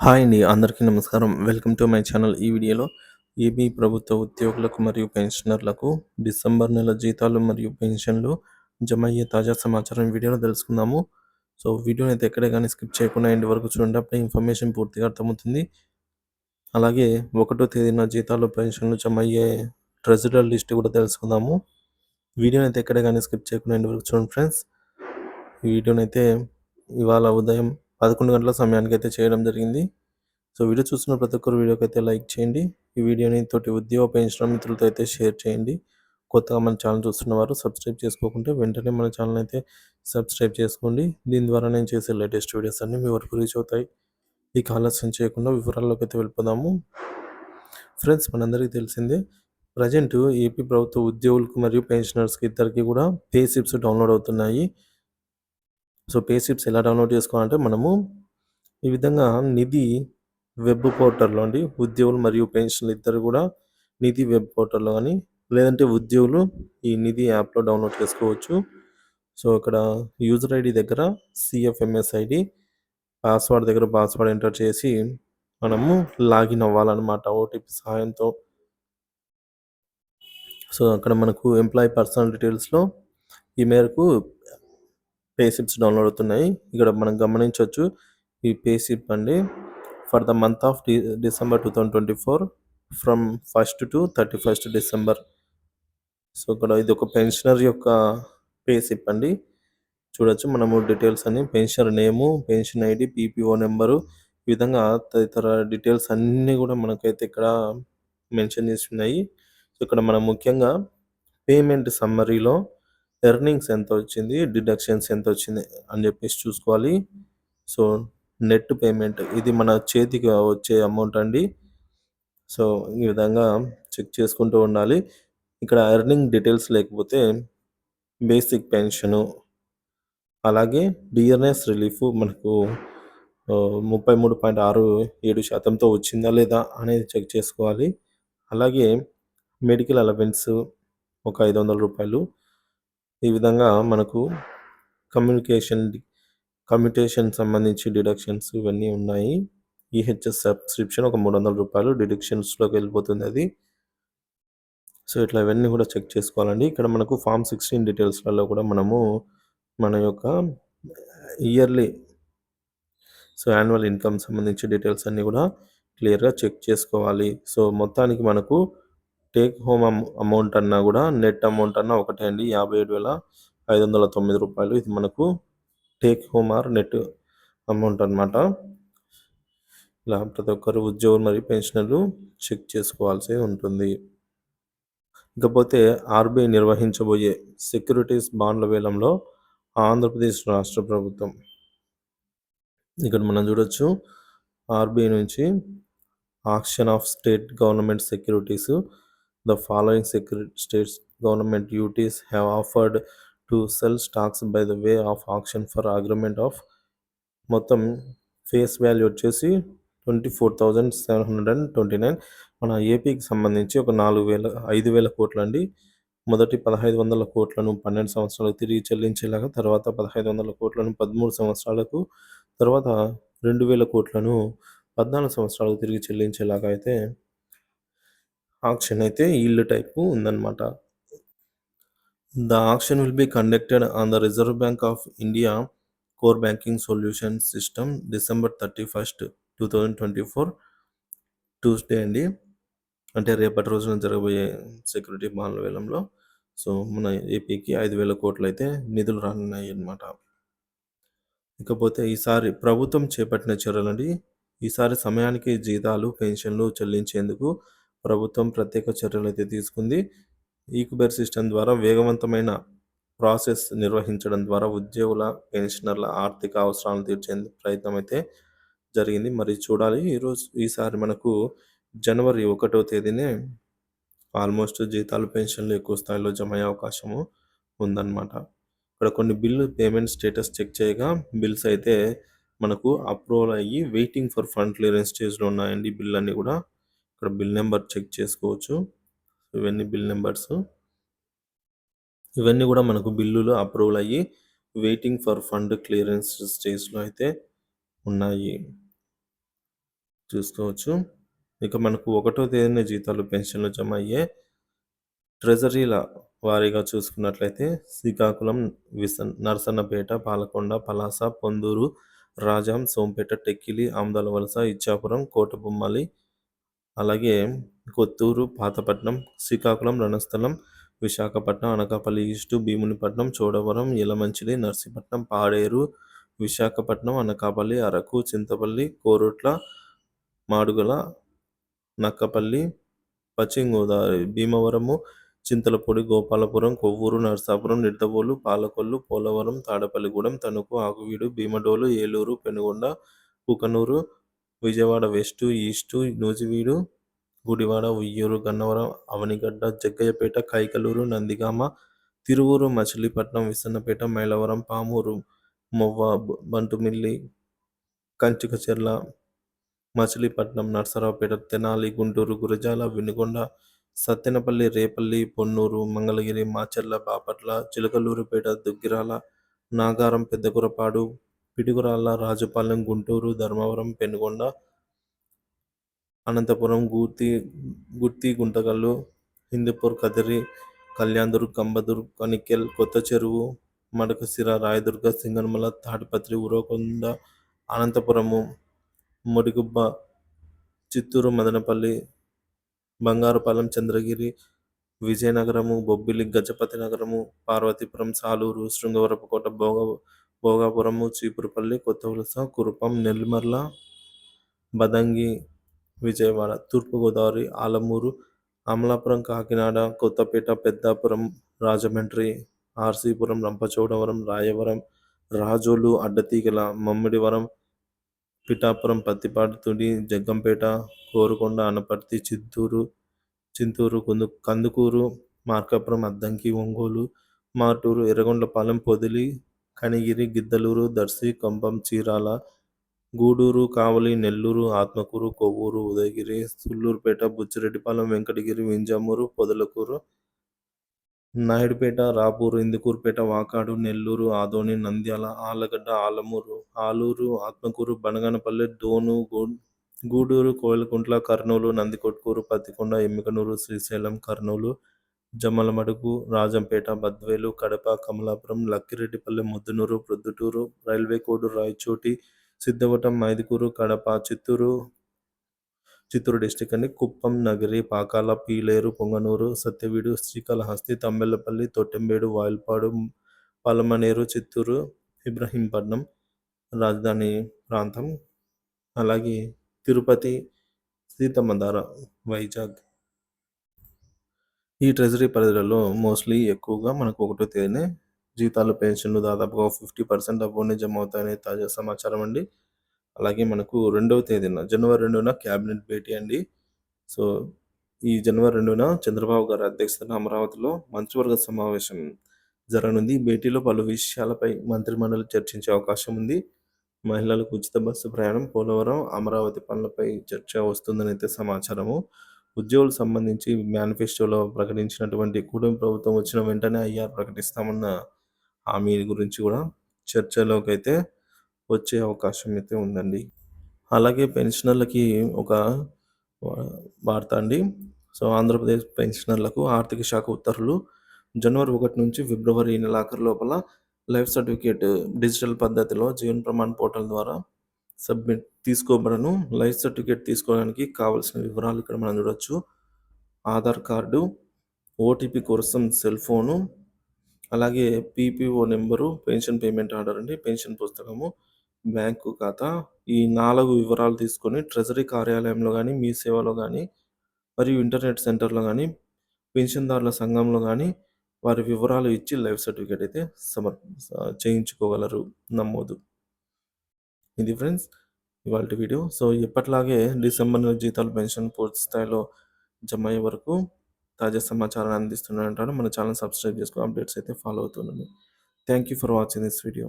Hi అండి అందరికీ నమస్కారం. Welcome to my channel. ఈ వీడియోలో ఏపీ ప్రభుత్వ ఉద్యోగులకు మరియు పెన్షనర్లకు డిసెంబర్ నెల జీతాలు మరియు పెన్షన్లు జమ అయ్యే తాజా సమాచారం వీడియోలో తెలుసుకుందాము. సో వీడియోని అయితే ఎక్కడే కానీ స్కిప్ చేయకుండా ఇంటి వరకు చూడండి. అప్పుడే ఇన్ఫర్మేషన్ పూర్తిగా అర్థమవుతుంది. అలాగే ఒకటో తేదీన జీతాలు పెన్షన్లు జమ అయ్యే ట్రెజరల్ లిస్ట్ కూడా తెలుసుకుందాము. వీడియోని అయితే ఎక్కడే కానీ స్కిప్ చేయకుండా ఇంటి వరకు చూడండి ఫ్రెండ్స్. ఈ వీడియోని అయితే ఇవాళ ఉదయం పదకొండు గంటల సమయానికి అయితే చేయడం జరిగింది. సో వీడియో చూస్తున్న ప్రతి ఒక్కరు వీడియోకి అయితే లైక్ చేయండి. ఈ వీడియోని తోటి ఉద్యోగ పెంచడం మిత్రులతో అయితే షేర్ చేయండి. కొత్తగా మన ఛానల్ చూస్తున్న వారు సబ్స్క్రైబ్ చేసుకోకుంటే వెంటనే మన ఛానల్ అయితే సబ్స్క్రైబ్ చేసుకోండి. దీని ద్వారా నేను చేసే లేటెస్ట్ వీడియోస్ అన్నీ మీ వరకు రీచ్ అవుతాయి. ఈ ఆలస్యం చేయకుండా వివరాల్లోకి అయితే వెళ్ళిపోదాము. ఫ్రెండ్స్ మనందరికీ తెలిసిందే ప్రజెంట్ ఏపీ ప్రభుత్వ ఉద్యోగులకు మరియు పెన్షనర్స్కి ఇద్దరికి కూడా పే స్లిప్స్ డౌన్లోడ్ అవుతున్నాయి. సో పే స్లిప్స్ ఎలా డౌన్లోడ్ చేసుకోవాలంటే మనము ఈ విధంగా నిధి వెబ్ పోర్టల్లో అండి ఉద్యోగులు మరియు పెన్షన్లు ఇద్దరు కూడా నిధి వెబ్ పోర్టల్లో కానీ లేదంటే ఉద్యోగులు ఈ నిధి యాప్లో డౌన్లోడ్ చేసుకోవచ్చు. సో ఇక్కడ యూజర్ ఐడి దగ్గర సిఎఫ్ఎంఎస్ ఐడి పాస్వర్డ్ దగ్గర పాస్వర్డ్ ఎంటర్ చేసి మనము లాగిన్ అవ్వాలన్నమాట ఓటీపీ సహాయంతో. సో అక్కడ మనకు ఎంప్లాయీ పర్సనల్ డీటెయిల్స్లో ఈ మేరకు పేసిప్స్ డౌన్లోడ్ అవుతున్నాయి. ఇక్కడ మనం గమనించవచ్చు ఈ పే అండి. For the month of December two thousand twenty four from first to thirty first December so ఇక్కడ ఇది ఒక పెన్షనర్ యొక్క పే అండి. చూడొచ్చు మనము డీటెయిల్స్ అన్ని. Pensioner name pension ID PPO number ఈ విధంగా తదితర డీటెయిల్స్ అన్నీ కూడా మనకైతే ఇక్కడ మెన్షన్ చేసి ఉన్నాయి. సో ఇక్కడ మనం ముఖ్యంగా పేమెంట్ సమ్మరీలో ఎర్నింగ్స్ ఎంత వచ్చింది? డిడక్షన్స్ ఎంత వచ్చింది? అని చెప్పేసి చూసుకోవాలి. సో నెట్ పేమెంట్ ఇది మన చేతికి వచ్చే అమౌంట్ అండి. సో ఈ విధంగా చెక్ చేసుకుంటూ ఉండాలి. ఇక్కడ ఎర్నింగ్ డీటెయిల్స్ లేకపోతే బేసిక్ పెన్షను అలాగే డిఎన్ఎస్ రిలీఫ్ మనకు ముప్పై మూడు పాయింట్ ఆరు ఏడు శాతంతో వచ్చిందా లేదా అనేది చెక్ చేసుకోవాలి. అలాగే మెడికల్ అలవెన్స్ ఒక ఐదు వందల రూపాయలు ఈ విధంగా మనకు కమ్యూనికేషన్ కమ్యూటేషన్ సంబంధించి డిడక్షన్స్ ఇవన్నీ ఉన్నాయి. ఈహెచ్ఎస్ సబ్స్క్రిప్షన్ ఒక మూడు వందల రూపాయలు డిడక్షన్స్లోకి వెళ్ళిపోతుంది అది. సో ఇట్లా ఇవన్నీ కూడా చెక్ చేసుకోవాలండి. ఇక్కడ మనకు ఫామ్ సిక్స్టీన్ డీటెయిల్స్లలో కూడా మనము మన యొక్క ఇయర్లీ సో యాన్యువల్ ఇన్కమ్ సంబంధించి డీటెయిల్స్ అన్నీ కూడా క్లియర్గా చెక్ చేసుకోవాలి. సో మొత్తానికి మనకు టేక్ హోమ్ అమౌంట్ అన్నా కూడా నెట్ అమౌంట్ అన్నా ఒకటే అండి యాభై ఏడు వేల ఐదు వందల తొమ్మిది రూపాయలు. ఇది మనకు take home or net amount అనమాట ఇలా ప్రతి ఒక్కరు ఉద్యోగులు మరియు పెన్షనర్లు చెక్ చేసుకోవాల్సి ఉంటుంది. ఇకపోతే ఆర్బీఐ నిర్వహించబోయే సెక్యూరిటీస్ బాండ్ల వేలంలో ఆంధ్రప్రదేశ్ రాష్ట్ర ప్రభుత్వం. ఇక్కడ మనం చూడొచ్చు ఆర్బీఐ నుంచి auction of state government securities The following states government duties have offered to sell stocks by the way of auction for agreement of మొత్తం ఫేస్ వాల్యూ వచ్చేసి twenty four thousand seven hundred and twenty nine మన ఏపీకి సంబంధించి ఒక నాలుగు వేల ఐదు వేల కోట్లు అండి మొదటి పదహైదు వందల కోట్లను పన్నెండు సంవత్సరాలకు తిరిగి చెల్లించేలాగా తర్వాత పదహైదు వందల కోట్లను పదమూడు సంవత్సరాలకు తర్వాత రెండు వేల కోట్లను పద్నాలుగు సంవత్సరాలకు తిరిగి చెల్లించేలాగా అయితే ఆక్షన్ అయితే ఇల్లు టైపు ఉందన్నమాట. The auction will be conducted on the reserve bank of India core banking solution system December thirty first two thousand twenty four. Tuesday అండి. అంటే రేపటి రోజున జరగబోయే సెక్యూరిటీ బాండ్ల వేలంలో. సో మన ఏపీకి ఐదు వేల కోట్లు అయితే నిధులు రానున్నాయి అన్నమాట. ఇకపోతే ఈసారి ప్రభుత్వం చేపట్టిన చర్యలండి. ఈసారి సమయానికి జీతాలు పెన్షన్లు చెల్లించేందుకు ప్రభుత్వం ప్రత్యేక చర్యలు అయితే తీసుకుంది. ఈకుబెర్ సిస్టమ్ ద్వారా వేగవంతమైన ప్రాసెస్ నిర్వహించడం ద్వారా ఉద్యోగుల పెన్షనర్ల ఆర్థిక అవసరాలను తీర్చేందుకు ప్రయత్నం అయితే జరిగింది. మరి చూడాలి ఈరోజు ఈసారి మనకు జనవరి ఒకటో తేదీనే ఆల్మోస్ట్ జీతాలు పెన్షన్లు ఎక్కువ స్థాయిలో జమ అయ్యే అవకాశము ఉందన్నమాట. ఇక్కడ కొన్ని బిల్లు పేమెంట్ స్టేటస్ చెక్ చేయగా బిల్స్ అయితే మనకు అప్రూవల్ అయ్యి వెయిటింగ్ ఫర్ ఫండ్ క్లియరెన్స్ స్టేజ్లో ఉన్నాయండి. బిల్ అన్నీ కూడా ఇక్కడ బిల్ నెంబర్ చెక్ చేసుకోవచ్చు. ఇవన్నీ బిల్ నెంబర్స్. ఇవన్నీ కూడా మనకు బిల్లులు అప్రూవల్ అయ్యి వెయిటింగ్ ఫర్ ఫండ్ క్లియరెన్స్ స్టేజ్లో అయితే ఉన్నాయి. చూసుకోవచ్చు. ఇక మనకు ఒకటో తేదీన జీతాలు, పెన్షన్‌లు జమ అయ్యే ట్రెజరీల వారీగా చూసుకున్నట్లయితే శ్రీకాకుళం, విసన్ నరసన్నపేట, పాలకొండ, పలాస, పొందూరు, రాజాం, సోంపేట, టెక్కిలి, ఆమదాల వలస, ఇచ్చాపురం, కోటబొమ్మలి అలాగే కొత్తూరు, పాతపట్నం, శ్రీకాకుళం, రణస్థలం, విశాఖపట్నం, అనకాపల్లి ఈస్టు, భీమునిపట్నం, చోడవరం, యలమంచిలి, నర్సీపట్నం, పాడేరు, విశాఖపట్నం, అనకాపల్లి, అరకు, చింతపల్లి, కోరుట్ల, మాడుగుల, నక్కపల్లి, పశ్చిమ గోదావరి, భీమవరము, చింతలపూడి, గోపాలపురం, కొవ్వూరు, నర్సాపురం నిడ్డవోలు పాలకొల్లు, పోలవరం, తాడపల్లిగూడెం తణుకు, ఆకువీడు, భీమడోలు, ఏలూరు, పెనుగొండ, కుకనూరు, విజయవాడ వెస్టు, ఈస్టు, నూజివీడు, గుడివాడ, ఉయ్యూరు, గన్నవరం, అవనిగడ్డ, జగ్గయ్యపేట, కైకలూరు, నందిగామ, తిరువూరు, మచిలీపట్నం, విసన్నపేట, మైలవరం, పామూరు, మొవ్వ, బంటుమిల్లి, కంచికచర్ల, మచిలీపట్నం, నరసరావుపేట, తెనాలి, గుంటూరు, గురజాల, వినుగొండ సత్తెనపల్లి, రేపల్లి, పొన్నూరు, మంగళగిరి, మాచర్ల, బాపట్ల, చిలకలూరుపేట దుగ్గిరాల, నాగారం, పెద్దగురపాడు, పిడుగురాళ్ళ రాజుపాలెం, గుంటూరు, ధర్మవరం, పెనుగొండ, అనంతపురం, గూర్తి, గుత్తి, గుంతకల్లు, హిందూపూర్, కదిరి, కళ్యాణదుర్గ్, కంబదుర్గ్, కనికెల్, కొత్త చెరువు, మడకసిర రాయదుర్గ, సింగనమల, తాటిపత్రి ఉరవకొండ, అనంతపురము, ముడిగుబ్బ, చిత్తూరు, మదనపల్లి, బంగారుపాలెం, చంద్రగిరి, విజయనగరము, బొబ్బిలి, గజపతి నగరము, పార్వతీపురం, సాలూరు, శృంగవరపుకోట, భోగ భోగాపురము, చీపురుపల్లి, కొత్తవలస, కురుపం, నెల్లిమర్ల, బదంగి, విజయవాడ, తూర్పుగోదావరి, ఆలమూరు, అమలాపురం, కాకినాడ, కొత్తపేట, పెద్దాపురం, రాజమండ్రి, ఆర్సీపురం, రంపచోడవరం, రాయవరం, రాజోలు, అడ్డతీగల, మమ్మిడివరం, పిఠాపురం, పత్తిపాడు, తుడి జగ్గంపేట, కోరుకొండ, అనపర్తి, చిత్తూరు, చింతూరు, కొందు కందుకూరు, మార్కాపురం, అద్దంకి, ఒంగోలు, మార్టూరు, ఎర్రగొండపాలెం, పొదిలి, కనిగిరి, గిద్దలూరు, దర్శి, కంభం, చీరాల, గూడూరు, కావలి, నెల్లూరు, ఆత్మకూరు, కొవ్వూరు, ఉదయగిరి, సుల్లూరుపేట బుచ్చిరెడ్డిపాలెం, వెంకటగిరి, వింజమూరు, పొదలకూరు, నాయుడుపేట, రాపూరు, ఇందుకూరుపేట, వాకాడు, నెల్లూరు, ఆదోని, నంద్యాల, ఆళ్ళగడ్డ, ఆలమూరు, ఆలూరు, ఆత్మకూరు, బనగానపల్లె, డోను, గూడూరు, కోయిలకుంట్ల, కర్నూలు, నందికొట్కూరు, పత్తికొండ, ఎమ్మికనూరు, శ్రీశైలం, కర్నూలు, జమ్మలమడుగు, రాజంపేట, బద్వేలు, కడప, కమలాపురం, లక్కిరెడ్డిపల్లె, ముద్దునూరు, ప్రొద్దుటూరు, రైల్వే కోడు రాయచోటి, సిద్ధవటం, మైదుకూరు, కడప, చిత్తూరు చిత్తూరు డిస్టిక్ అండి. కుప్పం నగరి పాకాల పీలేరు పొంగనూరు సత్యవీడు శ్రీకాళహస్తి తమ్మెల్లపల్లి తొట్టెంబేడు వాయిల్పాడు పలమనేరు చిత్తూరు ఇబ్రహీంపట్నం రాజధాని ప్రాంతం. అలాగే తిరుపతి సీతమ్మధార వైజాగ్. ఈ ట్రెజరీ పరిధిలో మోస్ట్లీ ఎక్కువగా మనకు ఒకటో తేదీనే జీతాలు పెన్షన్లు దాదాపుగా ఫిఫ్టీ పర్సెంట్ అబ్బోనే జమ అవుతాయనే తాజా సమాచారం అండి. అలాగే మనకు రెండవ తేదీన జనవరి రెండున క్యాబినెట్ భేటీ అండి. సో ఈ జనవరి రెండున చంద్రబాబు గారి అధ్యక్షతన అమరావతిలో మంత్రివర్గ సమావేశం జరగనుంది. భేటీలో పలు విషయాలపై మంత్రిమండలి చర్చించే అవకాశం ఉంది. మహిళలకు ఉచిత బస్సు ప్రయాణం పోలవరం అమరావతి పనులపై చర్చ వస్తుందని అయితే సమాచారము. ఉద్యోగులకు సంబంధించి మేనిఫెస్టోలో ప్రకటించినటువంటి కూటమి ప్రభుత్వం వచ్చిన వెంటనే ఐఆర్ ప్రకటిస్తామన్న హామీ గురించి కూడా చర్చలోకి అయితే వచ్చే అవకాశం అయితే ఉందండి. అలాగే పెన్షనర్లకి ఒక వార్త అండి. సో ఆంధ్రప్రదేశ్ పెన్షనర్లకు ఆర్థిక శాఖ ఉత్తర్వులు. జనవరి ఒకటి నుంచి ఫిబ్రవరి నెలాఖరు లోపల లైఫ్ సర్టిఫికేట్ డిజిటల్ పద్ధతిలో జీవన్ ప్రమాణ్ పోర్టల్ ద్వారా సబ్మిట్ తీసుకోబడను. లైఫ్ సర్టిఫికేట్ తీసుకోవడానికి కావాల్సిన వివరాలు ఇక్కడ మనం చూడవచ్చు ఆధార్ కార్డు ఓటీపీ కోసం సెల్ ఫోను అలాగే PPO number pension payment order అండి పెన్షన్ పుస్తకము బ్యాంకు ఖాతా ఈ నాలుగు వివరాలు తీసుకొని ట్రెజరీ కార్యాలయంలో కానీ మీ సేవలో కానీ మరియు ఇంటర్నెట్ సెంటర్లో కానీ పెన్షన్దారుల సంఘంలో కానీ వారి వివరాలు ఇచ్చి లైఫ్ సర్టిఫికేట్ అయితే సమర్ చేయించుకోగలరు నమోదు. ఇది ఫ్రెండ్స్ ఇవాళ వీడియో. సో ఎప్పట్లాగే డిసెంబర్ నెల జీతాలు పెన్షన్ పూర్తి స్థాయిలో జమ అయ్యే వరకు తాజా సమాచారాన్ని అందిస్తున్నాను మన ఛానల్ సబ్స్క్రైబ్ చేసుకో అప్డేట్స్ అయితే follow అవుతుండండి. Thank you for watching this video